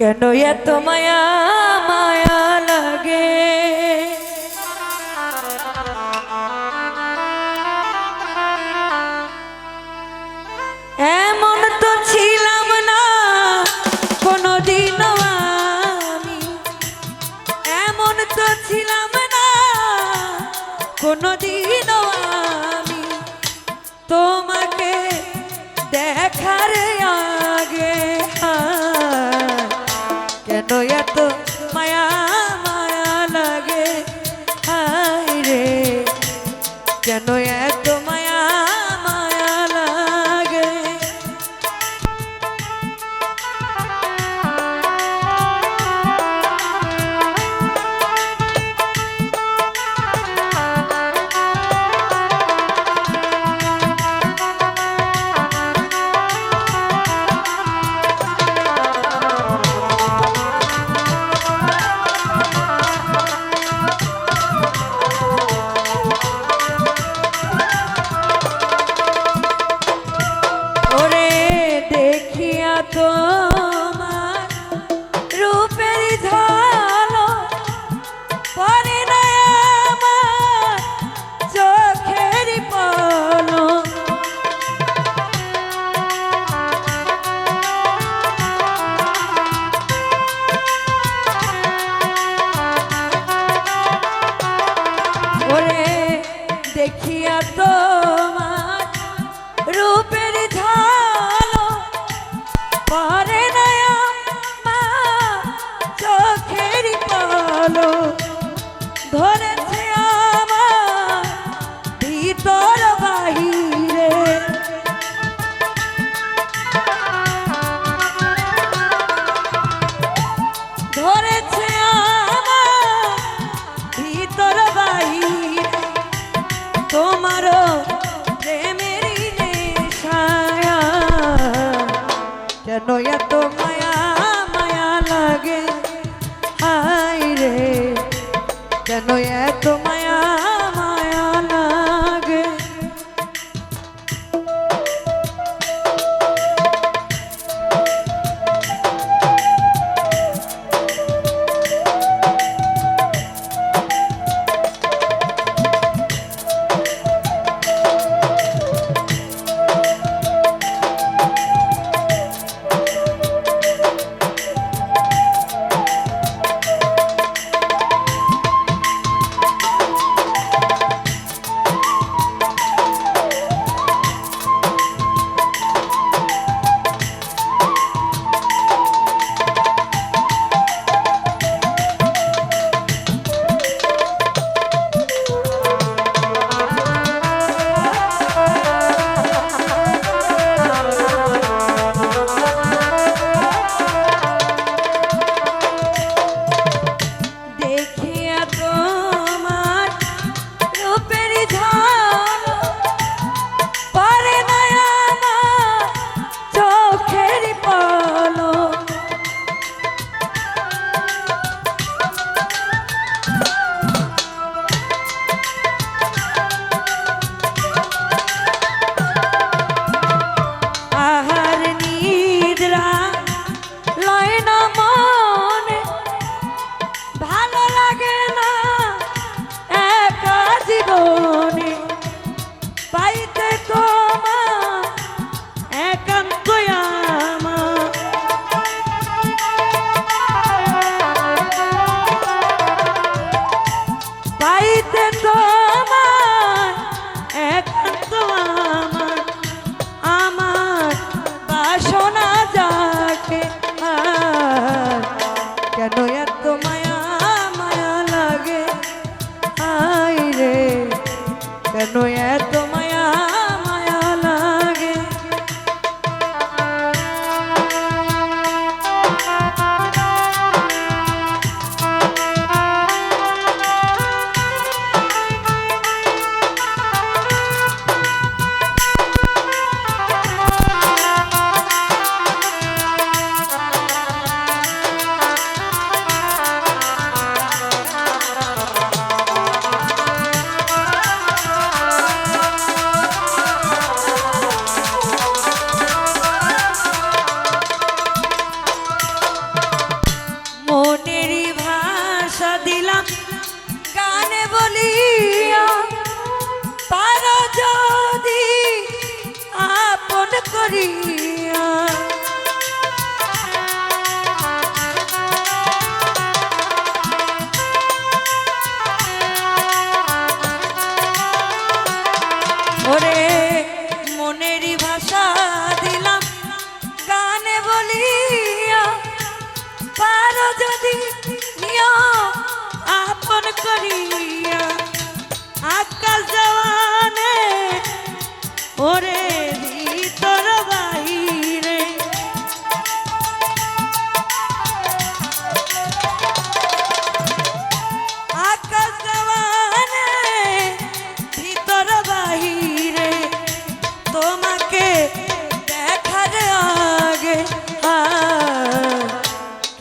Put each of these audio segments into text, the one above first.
কেন এত মায়া? কেন এত মায়া মায়া লাগে? আয় রে কেন এত এত করিয়া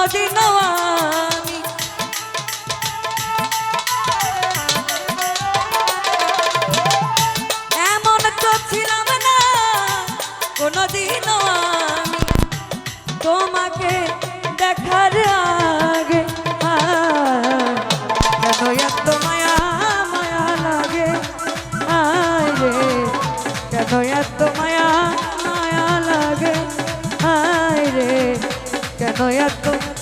কোনোদিনও আমি। এমন তো ছিলাম না কোনোদিনও আমি। তোমাকে দেখার আগে কেন এত মায়া মায়া লাগে? আয় রে, কেন এত মায়া মায়া লাগে? আয় রে কেন এত